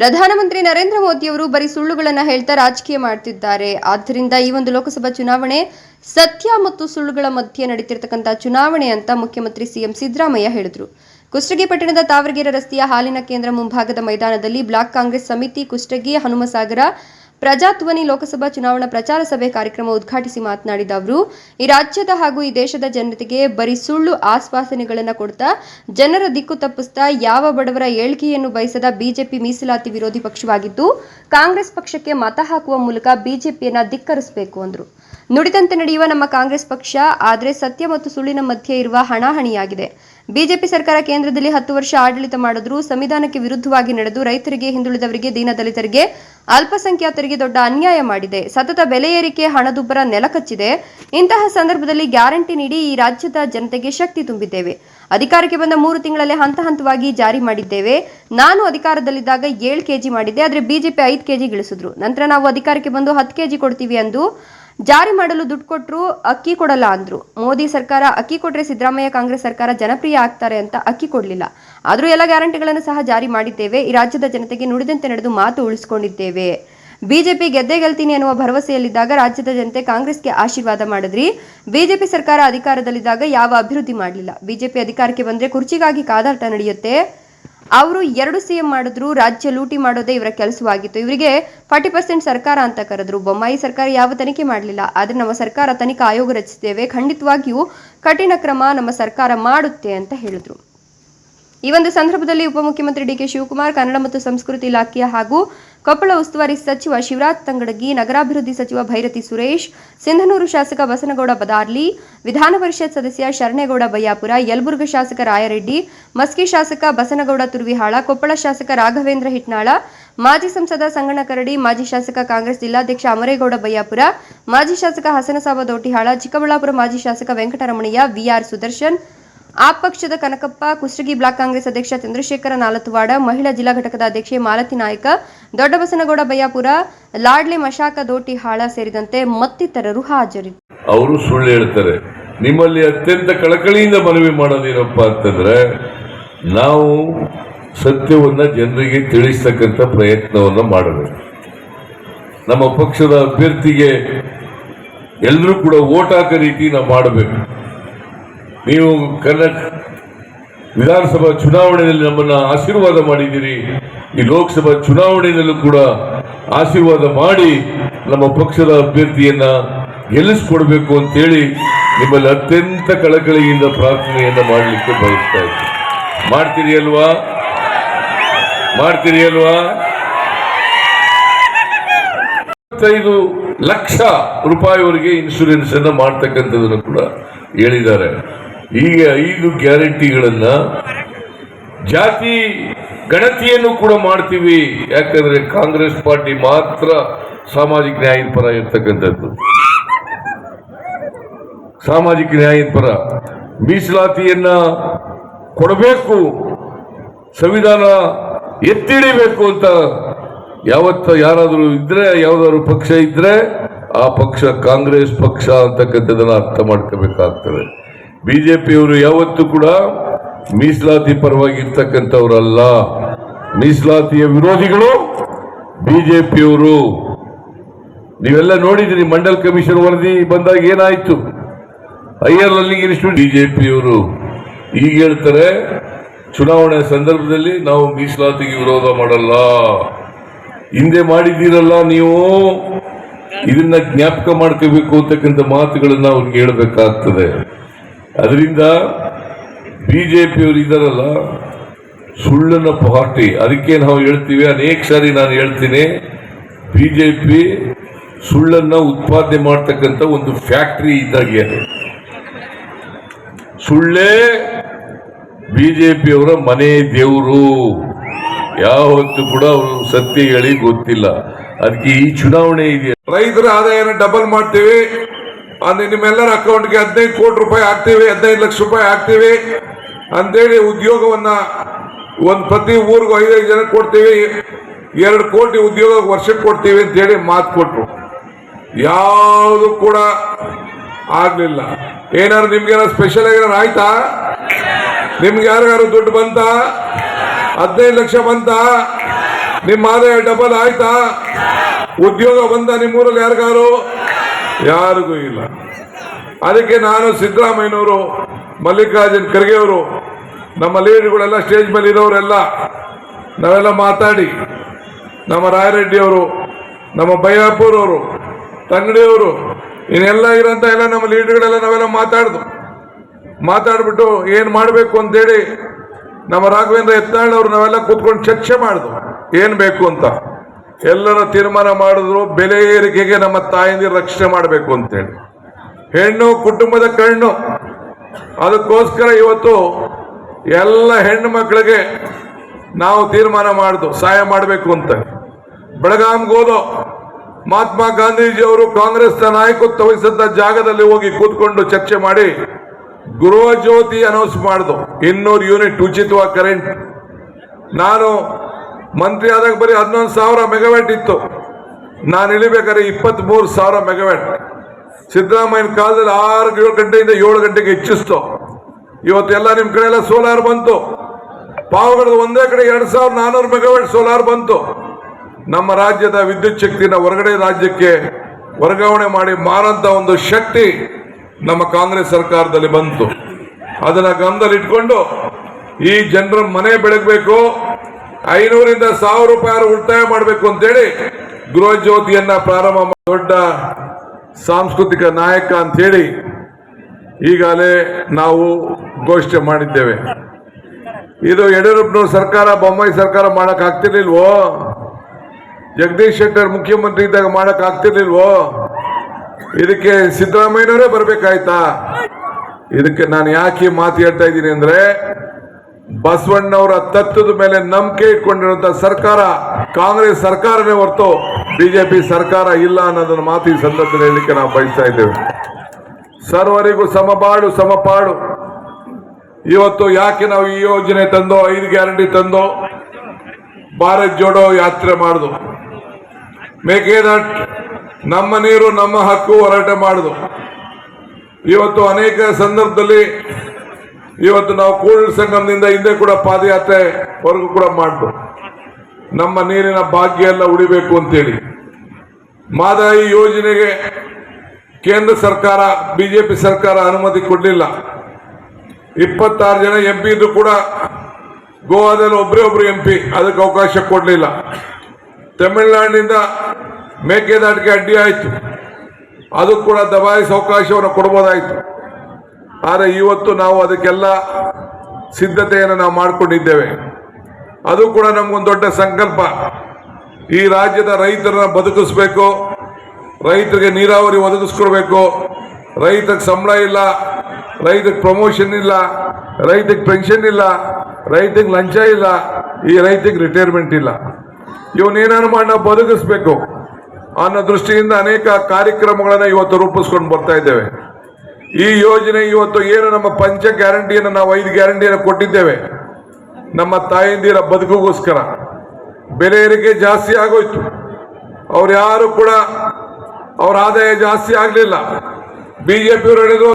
ಪ್ರಧಾನಮಂತ್ರಿ ನರೇಂದ್ರ ಮೋದಿಯವರು ಬರೀ ಸುಳ್ಳುಗಳನ್ನ ಹೇಳ್ತಾ ರಾಜಕೀಯ ಮಾಡ್ತಿದ್ದಾರೆ. ಆದ್ದರಿಂದ ಈ ಒಂದು ಲೋಕಸಭಾ ಚುನಾವಣೆ ಸತ್ಯ ಮತ್ತು ಸುಳ್ಳುಗಳ ಮಧ್ಯೆ ನಡೀತಿರ್ತಕ್ಕಂಥ ಚುನಾವಣೆ ಅಂತ ಮುಖ್ಯಮಂತ್ರಿ ಸಿಎಂ ಸಿದ್ದರಾಮಯ್ಯ ಹೇಳಿದರು. ಕುಷ್ಟಗಿ ಪಟ್ಟಣದ ತಾವರಗೆರೆ ರಸ್ತೆಯ ಹಾಲಿನ ಕೇಂದ್ರ ಮುಂಭಾಗದ ಮೈದಾನದಲ್ಲಿ ಬ್ಲಾಕ್ ಕಾಂಗ್ರೆಸ್ ಸಮಿತಿ ಕುಷ್ಟಗಿ ಹನುಮಸಾಗರ ಪ್ರಜಾಧ್ವನಿ ಲೋಕಸಭಾ ಚುನಾವಣಾ ಪ್ರಚಾರ ಸಭೆ ಕಾರ್ಯಕ್ರಮ ಉದ್ಘಾಟಿಸಿ ಮಾತನಾಡಿದ ಅವರು, ಈ ರಾಜ್ಯದ ಹಾಗೂ ಈ ದೇಶದ ಜನತೆಗೆ ಬರೀ ಸುಳ್ಳು ಆಶ್ವಾಸನೆಗಳನ್ನು ಕೊಡ್ತಾ ಜನರ ದಿಕ್ಕು ತಪ್ಪಿಸ್ತಾ ಯಾವ ಬಡವರ ಏಳ್ಗೆಯನ್ನು ಬಯಸದ ಬಿಜೆಪಿ ಮೀಸಲಾತಿ ವಿರೋಧಿ ಪಕ್ಷವಾಗಿದ್ದು, ಕಾಂಗ್ರೆಸ್ ಪಕ್ಷಕ್ಕೆ ಮತ ಹಾಕುವ ಮೂಲಕ ಬಿಜೆಪಿಯನ್ನ ಧಿಕ್ಕರಿಸಬೇಕು ಅಂದರು. ನುಡಿದಂತೆ ನಡೆಯುವ ನಮ್ಮ ಕಾಂಗ್ರೆಸ್ ಪಕ್ಷ, ಆದರೆ ಸತ್ಯ ಮತ್ತು ಸುಳ್ಳಿನ ಮಧ್ಯೆ ಇರುವ ಹಣಾಹಣಿಯಾಗಿದೆ. ಬಿಜೆಪಿ ಸರ್ಕಾರ ಕೇಂದ್ರದಲ್ಲಿ ಹತ್ತು ವರ್ಷ ಆಡಳಿತ ಮಾಡಿದ್ರು, ಸಂವಿಧಾನಕ್ಕೆ ವಿರುದ್ಧವಾಗಿ ನಡೆದು ರೈತರಿಗೆ ಹಿಂದುಳಿದವರಿಗೆ, ದೀನದಲಿತರಿಗೆ ಅಲ್ಪಸಂಖ್ಯಾತರಿಗೆ ದೊಡ್ಡ ಅನ್ಯಾಯ ಮಾಡಿದೆ. ಸತತ ಬೆಲೆ ಏರಿಕೆ, ಹಣದುಬ್ಬರ ನೆಲಕಚ್ಚಿದೆ. ಇಂತಹ ಸಂದರ್ಭದಲ್ಲಿ ಗ್ಯಾರಂಟಿ ನೀಡಿ ಈ ರಾಜ್ಯದ ಜನತೆಗೆ ಶಕ್ತಿ ತುಂಬಿದ್ದೇವೆ. ಅಧಿಕಾರಕ್ಕೆ ಬಂದ ಮೂರು ತಿಂಗಳಲ್ಲಿ ಹಂತ ಹಂತವಾಗಿ ಜಾರಿ ಮಾಡಿದ್ದೇವೆ. ನಾನು ಅಧಿಕಾರದಲ್ಲಿದ್ದಾಗ ಏಳು ಕೆಜಿ ಮಾಡಿದ್ದೆ, ಆದರೆ ಬಿಜೆಪಿ ಐದು ಕೆಜಿ ಗಿಳಿಸಿದ್ರು. ನಂತರ ನಾವು ಅಧಿಕಾರಕ್ಕೆ ಬಂದು ಹತ್ತು ಕೆಜಿ ಕೊಡ್ತೀವಿ ಅಂದು ಜಾರಿ ಮಾಡಲು ದುಡ್ಡು ಕೊಟ್ಟರು ಅಕ್ಕಿ ಕೊಡಲ್ಲ ಅಂದ್ರು. ಮೋದಿ ಸರ್ಕಾರ ಅಕ್ಕಿ ಕೊಟ್ರೆ ಸಿದ್ದರಾಮಯ್ಯ ಕಾಂಗ್ರೆಸ್ ಸರ್ಕಾರ ಜನಪ್ರಿಯ ಆಗ್ತಾರೆ ಅಂತ ಅಕ್ಕಿ ಕೊಡಲಿಲ್ಲ. ಆದರೂ ಎಲ್ಲ ಗ್ಯಾರಂಟಿಗಳನ್ನು ಸಹ ಜಾರಿ ಮಾಡಿದ್ದೇವೆ. ಈ ರಾಜ್ಯದ ಜನತೆಗೆ ನುಡಿದಂತೆ ನಡೆದು ಮಾತು ಉಳಿಸಿಕೊಂಡಿದ್ದೇವೆ. ಬಿಜೆಪಿ ಗೆದ್ದೆ ಗೆಲ್ತೀನಿ ಅನ್ನುವ ಭರವಸೆಯಲ್ಲಿದ್ದಾಗ ರಾಜ್ಯದ ಜನತೆ ಕಾಂಗ್ರೆಸ್ಗೆ ಆಶೀರ್ವಾದ ಮಾಡಿದ್ರಿ. ಬಿಜೆಪಿ ಸರ್ಕಾರ ಅಧಿಕಾರದಲ್ಲಿದ್ದಾಗ ಯಾವ ಅಭಿವೃದ್ಧಿ ಮಾಡಲಿಲ್ಲ. ಬಿಜೆಪಿ ಅಧಿಕಾರಕ್ಕೆ ಬಂದ್ರೆ ಕುರ್ಚಿಗಾಗಿ ಕಾದಾಟ ನಡೆಯುತ್ತೆ. ಅವರು ಎರಡು ಸಿಎಂ ಮಾಡಿದ್ರು, ರಾಜ್ಯ ಲೂಟಿ ಮಾಡೋದೇ ಇವರ ಕೆಲಸವಾಗಿತ್ತು. ಇವರಿಗೆ ಫಾರ್ಟಿ ಪರ್ಸೆಂಟ್ ಸರ್ಕಾರ ಅಂತ ಕರೆದ್ರು. ಬೊಮ್ಮಾಯಿ ಸರ್ಕಾರ ಯಾವ ತನಿಖೆ ಮಾಡಲಿಲ್ಲ. ಆದರೆ ನಮ್ಮ ಸರ್ಕಾರ ತನಿಖಾ ಆಯೋಗ ರಚಿಸಿದ್ದೇವೆ. ಖಂಡಿತವಾಗಿಯೂ ಕಠಿಣ ಕ್ರಮ ನಮ್ಮ ಸರ್ಕಾರ ಮಾಡುತ್ತೆ ಅಂತ ಹೇಳಿದ್ರು. ಈ ಒಂದು ಸಂದರ್ಭದಲ್ಲಿ ಉಪಮುಖ್ಯಮಂತ್ರಿ ಡಿಕೆ ಶಿವಕುಮಾರ್ ಕನ್ನಡ ಮತ್ತು ಸಂಸ್ಕೃತಿ ಇಲಾಖೆಯ ಹಾಗೂ ಕೊಪ್ಪಳ ಉಸ್ತುವಾರಿ ಸಚಿವ ಶಿವರಾಜ್ ತಂಗಡಗಿ, ನಗರಾಭಿವೃದ್ಧಿ ಸಚಿವ ಭೈರತಿ ಸುರೇಶ್, ಸಿಂಧನೂರು ಶಾಸಕ ಬಸನಗೌಡ ಬದಾರ್ಲಿ, ವಿಧಾನ ಪರಿಷತ್ ಸದಸ್ಯ ಶರಣೇಗೌಡ ಬಯ್ಯಾಪುರ ಯಲಬುರ್ಗ ಶಾಸಕ ರಾಯರೆಡ್ಡಿ, ಮಸ್ಕಿ ಶಾಸಕ ಬಸನಗೌಡ ತುರ್ವಿಹಾಳ, ಕೊಪ್ಪಳ ಶಾಸಕ ರಾಘವೇಂದ್ರ ಹಿಟ್ನಾಳ, ಮಾಜಿ ಸಂಸದ ಸಂಗಣ್ಣ ಕರಡಿ, ಮಾಜಿ ಶಾಸಕ ಕಾಂಗ್ರೆಸ್ ಜಿಲ್ಲಾಧ್ಯಕ್ಷ ಅಮರೇಗೌಡ ಬಯ್ಯಾಪುರ ಮಾಜಿ ಶಾಸಕ ಹಸನಸಾಬ ದೋಟಿಹಾಳ ಚಿಕ್ಕಬಳ್ಳಾಪುರ ಮಾಜಿ ಶಾಸಕ ವೆಂಕಟರಮಣಯ್ಯ ವಿಆರ್ ಸುದರ್ಶನ್ ಆಪ್ ಪಕ್ಷದ ಕನಕಪ್ಪ ಕುಷ್ಟಗಿ ಬ್ಲಾಕ್ ಕಾಂಗ್ರೆಸ್ ಅಧ್ಯಕ್ಷ ಚಂದ್ರಶೇಖರ ನಾಲತ್ವಾಡ ಮಹಿಳಾ ಜಿಲ್ಲಾ ಘಟಕದ ಅಧ್ಯಕ್ಷೆ ಮಾಲತಿ ನಾಯಕ, ದೊಡ್ಡಬಸನಗೌಡ ಬಯ್ಯಾಪುರ ಲಾಡ್ಲಿ ಮಶಾಕ ದೋಟಿ ಹಾಳ ಸೇರಿದಂತೆ ಮತ್ತಿತರರು ಹಾಜರಿದ್ದರು ಅವರು ಸುಳ್ಳು ಹೇಳ್ತಾರೆ. ನಿಮ್ಮಲ್ಲಿ ಅತ್ಯಂತ ಕಳಕಳಿಯಿಂದ ಮನವಿ ಮಾಡೋದೇನಪ್ಪ ಅಂತಂದ್ರೆ, ನಾವು ಸತ್ಯವನ್ನ ಜನರಿಗೆ ತಿಳಿಸ್ತಕ್ಕಂಥ ಪ್ರಯತ್ನವನ್ನ ಮಾಡಬೇಕು. ನಮ್ಮ ಪಕ್ಷದ ಅಭ್ಯರ್ಥಿಗೆ ಎಲ್ಲರೂ ಕೂಡ ಓಟ್ ಹಾಕೋ ರೀತಿ ನಾವು ಮಾಡಬೇಕು. ನೀವು ಕನ್ನಡ ವಿಧಾನಸಭಾ ಚುನಾವಣೆಯಲ್ಲಿ ನಮ್ಮನ್ನ ಆಶೀರ್ವಾದ ಮಾಡಿದ್ದೀರಿ, ಈ ಲೋಕಸಭಾ ಚುನಾವಣೆಯಲ್ಲೂ ಕೂಡ ಆಶೀರ್ವಾದ ಮಾಡಿ ನಮ್ಮ ಪಕ್ಷದ ಅಭ್ಯರ್ಥಿಯನ್ನ ಗೆಲ್ಲಿಸ್ಕೊಡ್ಬೇಕು ಅಂತೇಳಿ ನಿಮ್ಮಲ್ಲಿ ಅತ್ಯಂತ ಕಳಕಳಿಯಿಂದ ಪ್ರಾರ್ಥನೆಯನ್ನ ಮಾಡಲಿಕ್ಕೆ ಬಯಸ್ತಾ ಇದ್ದೀನಿ. ಮಾಡ್ತೀರಿ ಅಲ್ವಾ? ಮಾಡ್ತೀರಿ ಅಲ್ವಾ? ಇಪ್ಪತ್ತೈದು ಲಕ್ಷ ರೂಪಾಯಿವರೆಗೆ ಇನ್ಶೂರೆನ್ಸ್ ಅನ್ನ ಮಾಡ್ತಕ್ಕಂಥದನ್ನು ಕೂಡ ಹೇಳಿದ್ದಾರೆ. ಹೀಗೆ ಐದು ಗ್ಯಾರಂಟಿಗಳನ್ನ ಜಾತಿ ಗಣತಿಯನ್ನು ಕೂಡ ಮಾಡ್ತೀವಿ. ಯಾಕಂದ್ರೆ ಕಾಂಗ್ರೆಸ್ ಪಾರ್ಟಿ ಮಾತ್ರ ಸಾಮಾಜಿಕ ನ್ಯಾಯದ ಪರ ಇರ್ತಕ್ಕಂಥದ್ದು. ಸಾಮಾಜಿಕ ನ್ಯಾಯದ ಪರ ಮೀಸಲಾತಿಯನ್ನ ಕೊಡಬೇಕು, ಸಂವಿಧಾನ ಎತ್ತಿಡಿಬೇಕು ಅಂತ ಯಾವತ್ತ ಯಾರಾದರೂ ಇದ್ರೆ, ಯಾವ್ದಾದ್ರು ಪಕ್ಷ ಇದ್ರೆ ಆ ಪಕ್ಷ ಕಾಂಗ್ರೆಸ್ ಪಕ್ಷ ಅಂತಕ್ಕಂಥದ್ದನ್ನ ಅರ್ಥ ಮಾಡ್ಕೋಬೇಕಾಗ್ತದೆ. ಬಿಜೆಪಿಯವರು ಯಾವತ್ತೂ ಕೂಡ ಮೀಸಲಾತಿ ಪರವಾಗಿ ಇರ್ತಕ್ಕಂಥವ್ರಲ್ಲ ಮೀಸಲಾತಿಯ ವಿರೋಧಿಗಳು ಬಿಜೆಪಿಯವರು. ನೀವೆಲ್ಲ ನೋಡಿದ್ರಿ, ಮಂಡಲ್ ಕಮಿಷನ್ ವರದಿ ಬಂದಾಗ ಏನಾಯ್ತು? ಹೈಯರ್ ಲರ್ನಿಂಗ್ ಇನ್ಸ್ಟಿಟ್ಯೂಟ್ ಬಿಜೆಪಿಯವರು. ಈಗ ಹೇಳ್ತಾರೆ, ಚುನಾವಣೆ ಸಂದರ್ಭದಲ್ಲಿ ನಾವು ಮೀಸಲಾತಿಗೆ ವಿರೋಧ ಮಾಡಲ್ಲ. ಹಿಂದೆ ಮಾಡಿದ್ದೀರಲ್ಲ ನೀವು? ಇದನ್ನ ಜ್ಞಾಪಕ ಮಾಡ್ಕೋಬೇಕು ಅಂತಕ್ಕಂಥ ಮಾತುಗಳನ್ನ ಅವ್ರಿಗೆ ಹೇಳ್ಬೇಕಾಗ್ತದೆ. ಅದರಿಂದ ಬಿಜೆಪಿಯವರು ಇದ್ದಾರಲ್ಲ ಸುಳ್ಳನ ಪಾರ್ಟಿ ಅದಕ್ಕೆ ನಾವು ಹೇಳ್ತೀವಿ, ಅನೇಕ ಸಾರಿ ನಾನು ಹೇಳ್ತೀನಿ, ಬಿಜೆಪಿ ಸುಳ್ಳನ್ನ ಉತ್ಪಾದನೆ ಮಾಡ್ತಕ್ಕಂಥ ಒಂದು ಫ್ಯಾಕ್ಟರಿ ಇದ್ದಾಗೆ ಸುಳ್ಳೇ ಬಿಜೆಪಿಯವರ ಮನೆ ದೇವರು. ಯಾವತ್ತು ಕೂಡ ಅವರು ಸತ್ಯ ಹೇಳಿ ಗೊತ್ತಿಲ್ಲ. ಅದಕ್ಕೆ ಈ ಚುನಾವಣೆ ಇದೆ ರೈತರ ಆದಾಯನ ಡಬಲ್ ಮಾಡ್ತೀವಿ. ಅಂದ್ರೆ ನಿಮ್ಮೆಲ್ಲರ ಅಕೌಂಟ್ಗೆ ಹದಿನೈದು ಕೋಟಿ ರೂಪಾಯಿ ಹಾಕ್ತೀವಿ, ಹದಿನೈದು ಲಕ್ಷ ರೂಪಾಯಿ ಹಾಕ್ತೀವಿ ಅಂತೇಳಿ ಉದ್ಯೋಗವನ್ನ ಒಂದು ಪ್ರತಿ ಊರಿಗೂ ಐದೈದು ಜನ ಕೊಡ್ತೀವಿ, ಎರಡು ಕೋಟಿ ಉದ್ಯೋಗ ವರ್ಷಕ್ಕೆ ಕೊಡ್ತೀವಿ ಅಂತೇಳಿ ಮಾತು ಕೊಟ್ಟರು ಯಾವುದು ಕೂಡ ಆಗಲಿಲ್ಲ. ಏನಾರು ನಿಮ್ಗೇನಾರು ಸ್ಪೆಷಲ್ ಏನಾರು ಆಯ್ತಾ? ನಿಮ್ಗೆ ಯಾರಿಗಾರು ದುಡ್ಡು ಬಂತ? ಹದಿನೈದು ಲಕ್ಷ ಬಂತ? ನಿಮ್ಮ ಆದಾಯ ಡಬಲ್ ಆಯ್ತಾ? ಉದ್ಯೋಗ ಬಂದ ನಿಮ್ಮೂರಲ್ಲಿ ಯಾರಿಗಾರು ಯಾರಿಗೂ ಇಲ್ಲ. ಅದಕ್ಕೆ ನಾನು ಸಿದ್ದರಾಮಯ್ಯನವರು, ಮಲ್ಲಿಕಾರ್ಜುನ್ ಖರ್ಗೆ ಅವರು ನಮ್ಮ ಲೀಡರ್ಗಳೆಲ್ಲ ಸ್ಟೇಜ್ ಮೇಲೆ ಇರೋರೆಲ್ಲ, ನಾವೆಲ್ಲ ಮಾತಾಡಿ, ನಮ್ಮ ರಾಯರೆಡ್ಡಿಯವರು, ನಮ್ಮ ಬೈಯಾಪುರವರು ತಂಗಡಿಯವರು, ಇನ್ನೆಲ್ಲ ಇರೋಂಥ ಎಲ್ಲ ನಮ್ಮ ಲೀಡರ್ಗಳೆಲ್ಲ ನಾವೆಲ್ಲ ಮಾತಾಡ್ದು. ಮಾತಾಡ್ಬಿಟ್ಟು ಏನು ಮಾಡಬೇಕು ಅಂತೇಳಿ ನಮ್ಮ ರಾಘವೇಂದ್ರ ಯತ್ನಾಳ್ ಅವರು ನಾವೆಲ್ಲ ಕೂತ್ಕೊಂಡು ಚರ್ಚೆ ಮಾಡಿದ್ವು ಏನು ಬೇಕು ಅಂತ. ಎಲ್ಲರ ತೀರ್ಮಾನ ಮಾಡಿದ್ರು, ಬೆಲೆ ಏರಿಕೆಗೆ ನಮ್ಮ ತಾಯಿಂದ ರಕ್ಷಣೆ ಮಾಡಬೇಕು ಅಂತೇಳಿ ಹೆಣ್ಣು, ಕುಟುಂಬದ ಕಣ್ಣು. ಅದಕ್ಕೋಸ್ಕರ ಇವತ್ತು ಎಲ್ಲ ಹೆಣ್ಣು ಮಕ್ಕಳಿಗೆ ನಾವು ತೀರ್ಮಾನ ಮಾಡಿದ್ವು ಸಹಾಯ ಮಾಡಬೇಕು ಅಂತ ಬೆಳಗಾಂಗೆ ಹೋದೋ ಮಹಾತ್ಮ ಗಾಂಧೀಜಿ ಅವರು ಕಾಂಗ್ರೆಸ್ನ ನಾಯಕತ್ವ ವಹಿಸಿದ ಜಾಗದಲ್ಲಿ ಹೋಗಿ ಕೂತ್ಕೊಂಡು ಚರ್ಚೆ ಮಾಡಿ ಗೃಹ ಜ್ಯೋತಿ ಅನೌನ್ಸ್ ಮಾಡಿದ್ರು ಇನ್ನೂರು ಯೂನಿಟ್ ಉಚಿತವಾಗಿ ಕರೆಂಟ್ ನಾನು ಮಂತ್ರಿ ಆದಾಗ ಬರೀ ಹನ್ನೊಂದು ಸಾವಿರ ಮೆಗಾವ್ಯಾಟ್ ಇತ್ತು. ನಾನು ಇಳಿಬೇಕಾದ್ರೆ ಇಪ್ಪತ್ತ್ ಮೂರು ಸಾವಿರ ಮೆಗಾವ್ಯಾಟ್. ಸಿದ್ದರಾಮಯ್ಯನ ಕಾಲದಲ್ಲಿ ಆರು ಏಳು ಗಂಟೆಯಿಂದ ಏಳು ಗಂಟೆಗೆ ಹೆಚ್ಚಿಸ್ತು. ಇವತ್ತೆಲ್ಲ ನಿಮ್ಮ ಕಡೆ ಎಲ್ಲ ಸೋಲಾರ್ ಬಂತು. ಪಾವಗಡದ ಒಂದೇ ಕಡೆ ಎರಡು ಸಾವಿರದ ನಾನ್ನೂರು ಮೆಗಾವ್ಯಾಟ್ ಸೋಲಾರ್ ಬಂತು. ನಮ್ಮ ರಾಜ್ಯದ ವಿದ್ಯುತ್ ಶಕ್ತಿನ ಹೊರಗಡೆ ರಾಜ್ಯಕ್ಕೆ ವರ್ಗಾವಣೆ ಮಾಡಿ ಮಾರಂತ ಒಂದು ಶಕ್ತಿ ನಮ್ಮ ಕಾಂಗ್ರೆಸ್ ಸರ್ಕಾರದಲ್ಲಿ ಬಂತು. ಅದನ್ನ ಗಮನದಲ್ಲಿ ಇಟ್ಕೊಂಡು ಈ ಜನರ ಮನೆ ಬೆಳಗಬೇಕು. ಐನೂರಿಂದ ಸಾವಿರ ರೂಪಾಯಿ ಉಳಿತಾಯ ಮಾಡಬೇಕು ಅಂತೇಳಿ ಗೃಹ ಜ್ಯೋತಿಯನ್ನ ಪ್ರಾರಂಭ ದೊಡ್ಡ ಸಾಂಸ್ಕೃತಿಕ ನಾಯಕ ಅಂತೇಳಿ ಈಗಾಗಲೇ ನಾವು ಘೋಷಣೆ ಮಾಡಿದ್ದೇವೆ. ಇದು ಯಡಿಯೂರಪ್ಪನವ್ರ ಸರ್ಕಾರ, ಬೊಮ್ಮಾಯಿ ಸರ್ಕಾರ ಮಾಡಕ್ ಆಗ್ತಿರ್ಲಿಲ್ವೋ? ಜಗದೀಶ್ ಶೆಟ್ಟರ್ ಮುಖ್ಯಮಂತ್ರಿ ಇದ್ದಾಗ ಮಾಡಕ್ ಆಗ್ತಿರ್ಲಿಲ್ವೋ? ಇದಕ್ಕೆ ಸಿದ್ದರಾಮಯ್ಯನವರೇ ಬರ್ಬೇಕಾಯ್ತಾ? ಇದಕ್ಕೆ ನಾನು ಯಾಕೆ ಮಾತು ಹೇಳ್ತಾ ಇದ್ದೀನಿ ಅಂದ್ರೆ ಬಸವಣ್ಣವರ ತತ್ವದ ಮೇಲೆ ನಂಬಿಕೆ ಇಟ್ಕೊಂಡಿರುವಂತ ಸರ್ಕಾರ, ಕಾಂಗ್ರೆಸ್ ಸರ್ಕಾರನೇ ಹೊರತು ಬಿಜೆಪಿ ಸರ್ಕಾರ ಇಲ್ಲ ಅನ್ನೋದನ್ನ ಮಾತು ಈ ಸಂದರ್ಭದಲ್ಲಿ ಹೇಳಲಿಕ್ಕೆ ನಾವು ಬಯಸ್ತಾ ಇದ್ದೇವೆ. ಸರ್ವರಿಗೂ ಸಮಬಾಳು ಸಮಪಾಡು. ಇವತ್ತು ಯಾಕೆ ನಾವು ಈ ಯೋಜನೆ ತಂದೋ, ಐದು ಗ್ಯಾರಂಟಿ ತಂದೋ? ಭಾರತ್ ಜೋಡೋ ಯಾತ್ರೆ ಮಾಡುದು. ಮೇಕೆದಾಟ್ ನಮ್ಮ ನೀರು, ನಮ್ಮ ಹಕ್ಕು ಹೋರಾಟ ಮಾಡುದು. ಇವತ್ತು ಅನೇಕ ಸಂದರ್ಭದಲ್ಲಿ ಇವತ್ತು ನಾವು ಕೂಡಲ ಸಂಗಮದಿಂದ ಹಿಂದೆ ಕೂಡ ಪಾದಯಾತ್ರೆ ವರೆಗೂ ಕೂಡ ಮಾಡ್ದು. ನಮ್ಮ ನೀರಿನ ಭಾಗ್ಯ ಎಲ್ಲ ಉಳಿಬೇಕು ಅಂತೇಳಿ. ಮಾದಾಯಿ ಯೋಜನೆಗೆ ಕೇಂದ್ರ ಸರ್ಕಾರ, ಬಿಜೆಪಿ ಸರ್ಕಾರ ಅನುಮತಿ ಕೊಡಲಿಲ್ಲ. ಇಪ್ಪತ್ತಾರು ಜನ ಎಂ ಪಿ ಕೂಡ ಗೋವಾದಲ್ಲಿ ಒಬ್ಬರೇ ಒಬ್ರು ಎಂ ಪಿ ಅದಕ್ಕೆ ಅವಕಾಶ ಕೊಡಲಿಲ್ಲ. ತಮಿಳುನಾಡಿನಿಂದ ಮೇಕೆದಾಟಿಗೆ ಅಡ್ಡಿ ಆಯಿತು. ಅದು ಕೂಡ ದಬಾಯಿಸಿ ಅವಕಾಶವನ್ನು ಕೊಡ್ಬೋದಾಯಿತು. ಆದರೆ ಇವತ್ತು ನಾವು ಅದಕ್ಕೆಲ್ಲ ಸಿದ್ಧತೆಯನ್ನು ನಾವು ಮಾಡಿಕೊಂಡಿದ್ದೇವೆ. ಅದು ಕೂಡ ನಮಗೊಂದು ದೊಡ್ಡ ಸಂಕಲ್ಪ. ಈ ರಾಜ್ಯದ ರೈತರನ್ನ ಬದುಕಿಸ್ಬೇಕು, ರೈತರಿಗೆ ನೀರಾವರಿ ಒದಗಿಸ್ಕೊಡ್ಬೇಕು. ರೈತಕ್ಕೆ ಸಂಬಳ ಇಲ್ಲ ರೈತಕ್ಕೆ ಪ್ರಮೋಷನ್ ಇಲ್ಲ ರೈತಕ್ಕೆ ಪೆನ್ಷನ್ ಇಲ್ಲ ರೈತಕ್ಕೆ ಲಂಚ ಇಲ್ಲ, ಈ ರೈತಕ್ಕೆ ರಿಟೈರ್ಮೆಂಟ್ ಇಲ್ಲ. ಇವನ್ನೇನಾದ್ರು ಮಾಡಿ ನಾವು ಬದುಕಿಸ್ಬೇಕು ಅನ್ನೋ ದೃಷ್ಟಿಯಿಂದ ಅನೇಕ ಕಾರ್ಯಕ್ರಮಗಳನ್ನು ಇವತ್ತು ರೂಪಿಸ್ಕೊಂಡು ಬರ್ತಾ ಇದ್ದೇವೆ. ಈ ಯೋಜನೆ ಇವತ್ತು ಏನು ನಮ್ಮ ಪಂಚ ಗ್ಯಾರಂಟಿಯನ್ನು ನಾವು ಐದು ಗ್ಯಾರಂಟಿಯನ್ನು ಕೊಟ್ಟಿದ್ದೇವೆ. ನಮ್ಮ ತಾಯಿಂದಿರ ಬದುಕುಗೋಸ್ಕರ. ಬೆಲೆ ಏರಿಕೆ ಜಾಸ್ತಿ ಆಗೋಯ್ತು. ಅವ್ರು ಯಾರು ಕೂಡ ಅವ್ರ ಆದಾಯ ಜಾಸ್ತಿ ಆಗಲಿಲ್ಲ. ಬಿಜೆಪಿಯವರು ಹೇಳಿದ್ರು